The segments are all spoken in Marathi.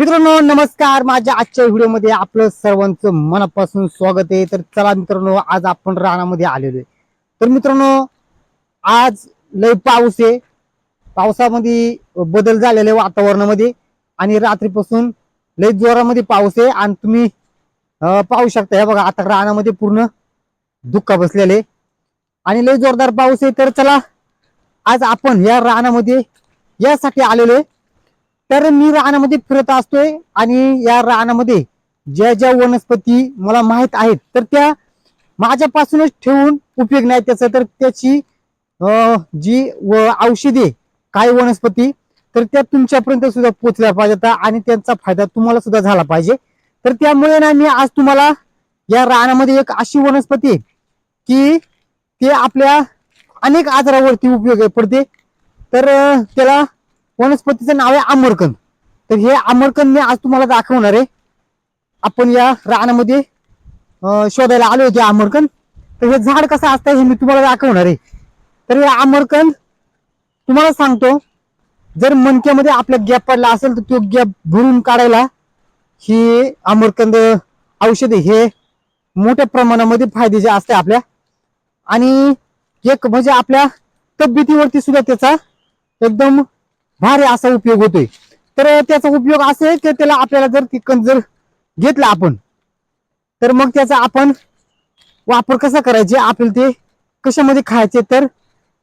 मित्रांनो नमस्कार. माझ्या आजच्या व्हिडिओमध्ये आपलं सर्वांचं मनापासून स्वागत आहे. तर चला मित्रांनो आज आपण रानामध्ये आलेलो आहे. तर मित्रांनो आज लय पाऊस आहे. पावसामध्ये बदल झालेला आहे वातावरणामध्ये आणि रात्रीपासून लय जोरामध्ये पाऊस आहे. आणि तुम्ही पाहू शकता हे बघा आता रानामध्ये पूर्ण धुक्का बसलेले आणि लय जोरदार पाऊस आहे. तर चला आज आपण या रानामध्ये यासाठी आलेलो आहे. तर मी रानामध्ये फिरत असतोय आणि या रानामध्ये ज्या ज्या वनस्पती मला माहीत आहेत तर त्या माझ्यापासूनच ठेवून उपयोग नाही त्याचा. तर त्याची जी व औषधे काही वनस्पती तर त्या तुमच्यापर्यंत सुद्धा पोचल्या पाहिजेत आणि त्यांचा फायदा तुम्हाला सुद्धा झाला पाहिजे. तर त्यामुळे ना मी आज तुम्हाला या रानामध्ये एक अशी वनस्पती आहे की ते आपल्या अनेक आजारावरती उपयोगी पडते. तर त्याला वनस्पतीचं नाव आहे आमरकंद. तर हे आमरकंद मी आज तुम्हाला दाखवणार आहे. आपण या रानामध्ये शोधायला आलो होते आमरकंद. तर हे झाड कसं असतं हे मी तुम्हाला दाखवणार आहे. तर हे आमरकंद तुम्हाला सांगतो जर मनक्यामध्ये आपल्या गॅप पडला असेल तर तो गॅप भरून काढायला ही आमरकंद औषधे हे मोठ्या प्रमाणामध्ये फायदेचे असते आपल्या. आणि एक म्हणजे आपल्या तब्येतीवरती सुद्धा त्याचा एकदम भारी असा उपयोग होतोय. तर त्याचा उपयोग असा आहे की त्याला आपल्याला जर तिकन जर घेतला आपण तर मग त्याचा आपण वापर कसा करायचे? आपल्याला ते कशामध्ये खायचे? तर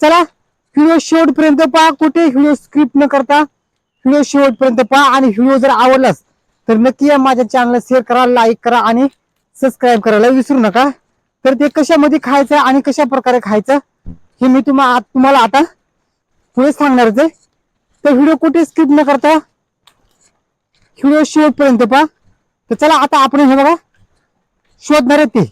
चला व्हिडिओ शेवटपर्यंत पहा. कुठे व्हिडिओ स्क्रिप्ट न करता व्हिडिओ शेवटपर्यंत पहा. आणि व्हिडिओ जर आवडलाच तर नक्की या माझ्या चॅनलला शेअर करा लाईक करा आणि सबस्क्राईब करायला विसरू नका. तर ते कशामध्ये खायचं आणि कशा प्रकारे खायचं हे मी तुम्हा तुम्हाला आता पुढे सांगणारच आहे. तर व्हिडिओ कुठे स्किप न करता व्हिडिओ शेवटपर्यंत पहा. तर चला आता आपण हे बघा. शोधणार आहे ते.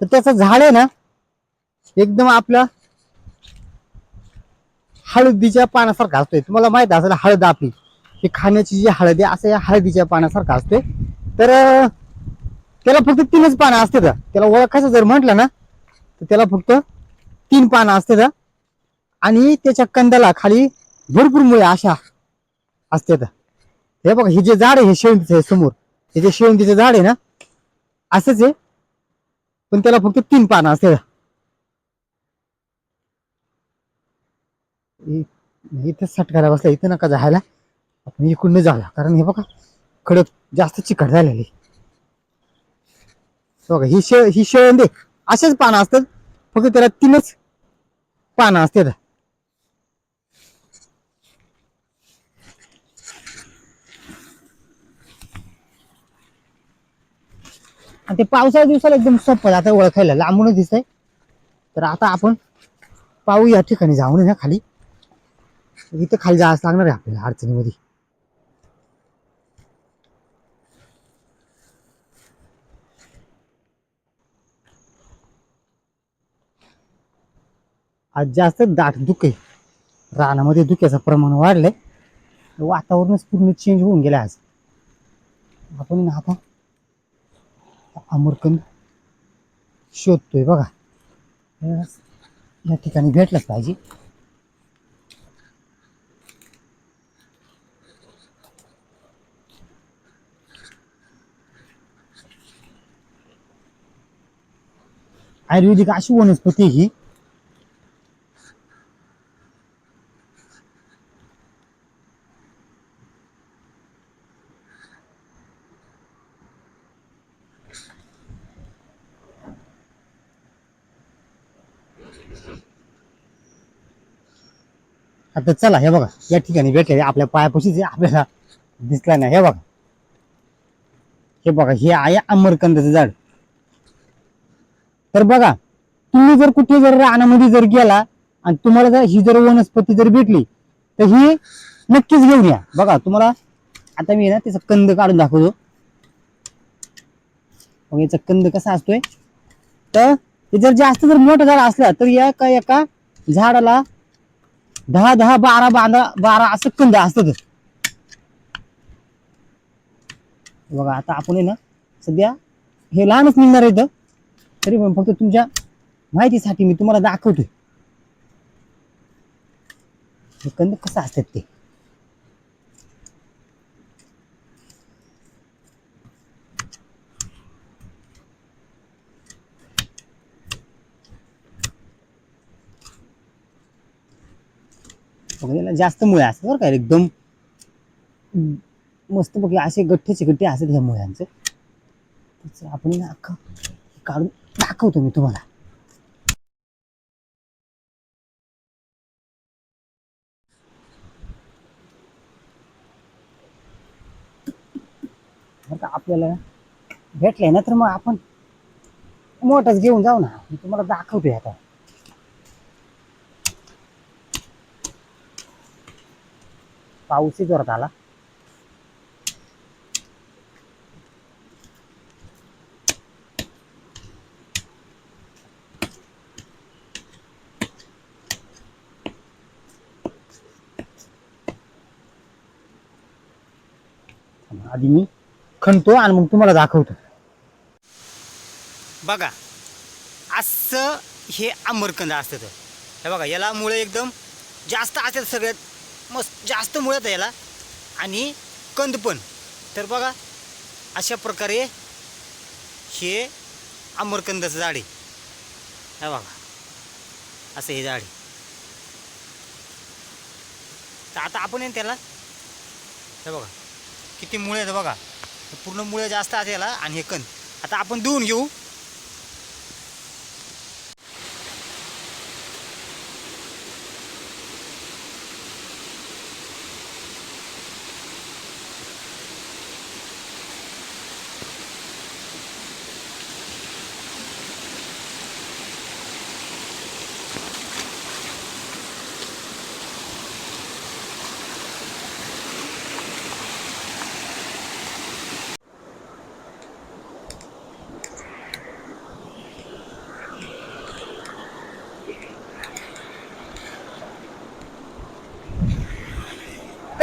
तर त्याचं झाड आहे ना एकदम आपला हळदीच्या पानासारखा असतोय. तुम्हाला माहीत असेल हळद आपली. ही खाण्याची जी हळद आहे असं या हळदीच्या पानासारखा असते. तर त्याला फक्त तीनच पानं असते त्याला ओळखायचं जर म्हटलं ना तर त्याला फक्त तीन पानं असते आणि त्याच्या कंदाला खाली भरपूर मुळे अशा असतात. हे बघा हे जे झाड आहे हे शेवंतीचं आहे समोर. हे जे शेवंतीचं झाड आहे ना असंच आहे. पण त्याला फक्त तीन पानं असते इथं सटकायला बसला इथं नका जायला. आपण इकडनं जाऊया. कारण हे बघा खडक जास्त चिकट झालेली. बघा ही शे ही शेळंदे असेच पानं असतात. फक्त त्याला तीनच पानं असतात. आणि ते पावसाळ्या दिवसाला एकदम सोपं आता ओळखायला लांबूनच दिसतंय. तर आता आपण पाहू या ठिकाणी जाऊन ना खाली. इथं खाली जायचं लागणार आहे आपल्याला अडचणीमध्ये. आज जास्त दाट धुके. रानामध्ये धुक्याचं प्रमाण वाढलंय. वातावरणच पूर्ण चेंज होऊन गेलं आज. आपण आता अमरकंद शोधतोय बघा. या ठिकाणी भेटलंच पाहिजे. आयुर्वेदिक अशी वनस्पती आहे ही. आता चला हे बघा या ठिकाणी भेटले आपल्या पायापाशीच आपल्याला दिसला नाही. हे बघा. हे बघा हे आहे अमरकंदाचं झाड. तर बघा तुम्ही जर कुठे जर रानामध्ये जर गेला आणि तुम्हाला जर ही जर वनस्पती जर भेटली तर ही नक्कीच घेऊन या. बघा तुम्हाला आता मी ना त्याचा कंद काढून दाखवतो. मग याचा कंद कसा असतोय. तर जर जास्त जर मोठं झाड असलं तर या एका एका झाडाला दहा दहा बारा बांधा बारा असं कंद असतात. बघा आता आपण आहे ना सध्या हे लहानच निघणार आहे तरी पण फक्त तुमच्या माहितीसाठी मी तुम्हाला दाखवतोय. हे कंद कसं असतात ते? बघा, याला जास्त मुळे असतात बरं का एकदम मस्त बघ असे गठ्ठे चिकट्टे असतात ह्या मुळ्यांचे. त्याचं आपण अख्खं काढून दाखवतो मी तुम्हाला. का आपल्याला भेटले ना तर मग आपण मोठंच घेऊन जाऊ ना. मी तुम्हाला दाखवतोय आता. पाऊसही जोरात आला. आधी मी खणतो आणि मग तुम्हाला दाखवतो. बघा असं हे आंबरकंद असतं हे बघा याला मुळे एकदम जास्त असतात सगळ्यात मस्त जास्त मुळ्यात याला. आणि कंद पण. तर बघा अशा प्रकारे हे आंबरकंदाचं झाड आहे. हे बघा असं हे झाड आहे. तर आता आपण आहे ना त्याला. हे बघा किती मुळे आहेत बघा. पूर्ण मुळे जास्त आहेत याला आणि हे कंद. आता आपण धुवून घेऊ.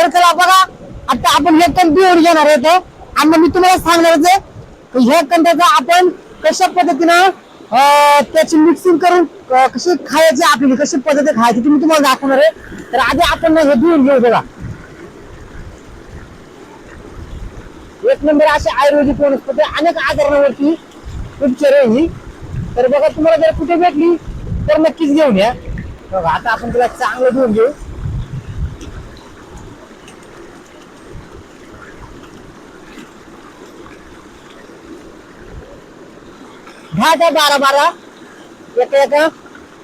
तर चला बघा. आता आपण हे कंद बिळून घेणार आहे आणि मग मी तुम्हाला सांगणार आहे ह्या कंदाचा आपण कशा पद्धतीनं त्याची मिक्सिंग करून कशी खायची आपली कशी पद्धती खायची ती मी तुम्हाला दाखवणार आहे. तर आधी आपण हे बिळून घेऊ बघा. एक नंबर अशी आयुर्वेदिक वनस्पती अनेक आजारांवरती उपचार आहे ही. तर बघा तुम्हाला जर कुठे भेटली तर नक्कीच घेऊन या. बघा आता आपण तिला चांगलं घेऊन घेऊ. दहा बारा बारा एका एका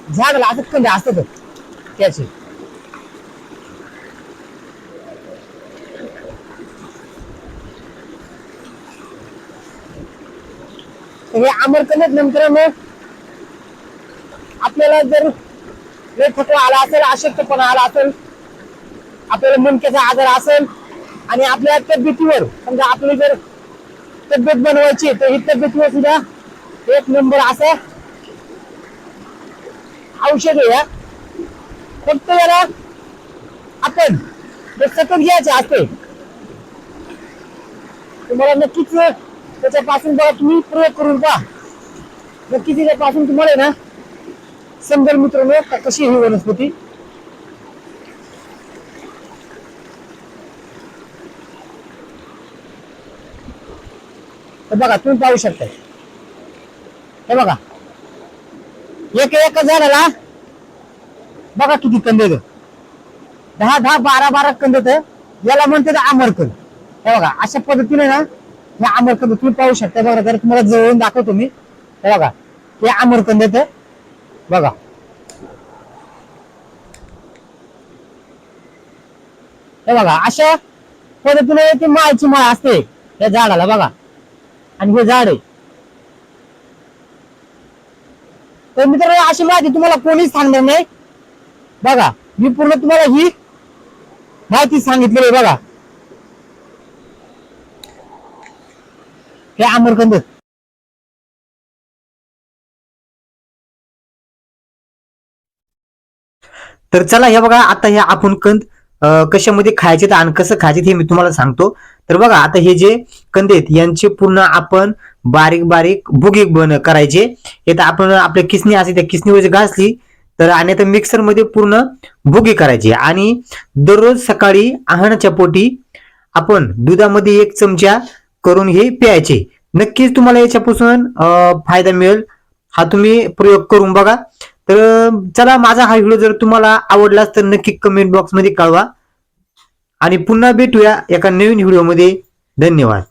झाडाला असं कमी असत त्याचे. हे आमरकंद नंतर मग आपल्याला जर लय थकवा आला असेल अशक्तपणा आला असेल आपल्याला मनक्याचा आजार असेल आणि आपल्या तब्येतीवर समजा आपली जर तब्येत बनवायची तर ही तब्येतीवर सुद्धा एक नंबर असं. औषध आहे फक्त जरा आपण जे सतत घ्यायचे असते तुम्हाला नक्कीच त्याच्यापासून बघा तुम्ही प्रयोग करून पहा. नक्कीच त्याच्यापासून तुम्हाला ना समजेल मित्रांनो का कशी ही वनस्पती? बघा तुम्ही पाहू शकता हे बघा. एक एक झाडाला बघा किती कंद येतं दहा दहा बारा बारा कंद याला म्हणते आमरकंद हे बघा अशा पद्धतीने ना हे आमरकंद तुम्ही पाहू शकता. बघा जर तुम्हाला जवळून दाखवतो मी. हे बघा हे आमरकंद येतं बघा. हे बघा अशा पद्धतीने ती माळची माळ असते. या झाडाला बघा. आणि हे झाड आहे. तर मित्र अशी माहिती तुम्हाला कोणीच सांगणार नाही. बघा मी पूर्ण तुम्हाला ही माहिती सांगितलेली आहे बघा. हे आमरकंद तर चला हे बघा आता हे आपण कंद कशामध्ये खायचे आणि कसं खायचे हे मी तुम्हाला सांगतो. तर बघा आता हे जे कंदेत आहेत यांचे पूर्ण आपण बारीक बारीक भुगी बन करायचे. हे आपण आपल्या किसणी असते त्या किसनीवर घासली तर आणि आता मिक्सरमध्ये पूर्ण भुगी करायची. आणि दररोज सकाळी आहाराच्या पोटी आपण दुधामध्ये एक चमचा करून हे प्यायचे. नक्कीच तुम्हाला याच्यापासून फायदा मिळेल. हा तुम्ही प्रयोग करून बघा. तर चला माझा हा व्हिडिओ जर तुम्हाला आवडलाच तर नक्की कमेंट बॉक्समध्ये कळवा. आणि पुन्हा भेटूया एका नवीन व्हिडिओमध्ये. धन्यवाद.